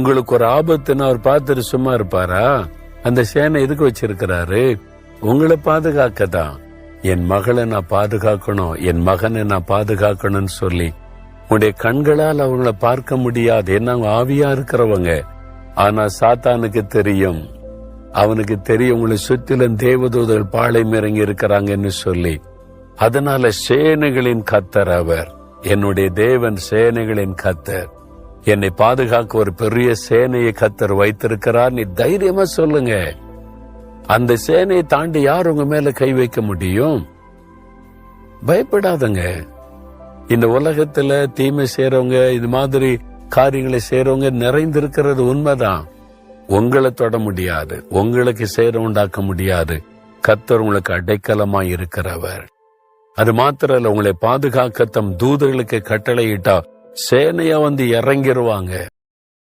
உங்களுக்கு ஒரு ஆபத்துன்னு அவர் பார்த்துட்டு சும்மா இருப்பாரா? அந்த சேனை எதுக்கு வச்சிருக்கிறாரு? உங்களை பாதுகாக்க தான் என் மகளை நான் பாதுகாக்கணும் என் மகனை நான் பாதுகாக்கணும்னு சொல்லி. உடைய கண்களால் அவங்கள பார்க்க முடியாது. என்ன அவங்க ஆவியா இருக்கிறவங்க. ஆனா சாத்தானுக்கு தெரியும். அவனுக்கு தெரியும் உங்களை சுற்றிலும் தேவதூதர்கள் பாளை இறங்கி இருக்கிறாங்கன்னு சொல்லி. அதனால சேனைகளின் கத்தர் அவர். என்னுடைய தேவன் சேனைகளின் கத்தர். என்னை பாதுகாக்க ஒரு பெரிய சேனையை கத்தர் வைத்திருக்கிறார். நீ தைரியமா சொல்லுங்க. அந்த சேனையை தாண்டி யார் உங்க மேல கை வைக்க முடியும்? பயப்படாதங்க. இந்த உலகத்துல தீமை செய்யறவங்க இது மாதிரி காரியங்களை செய்யறவங்க நிறைந்திருக்கிறது உண்மைதான். உங்களை தொட முடியாது. உங்களுக்கு சேர உண்டாக்க முடியாது. கத்தர் உங்களுக்கு அடைக்கலமா இருக்கிறவர். அது மாத்திரம் இல்ல உங்களை பாதுகாக்க தம் தூதர்களுக்கு கட்டளையிட்டா சேனையா வந்து இறங்கிருவாங்க.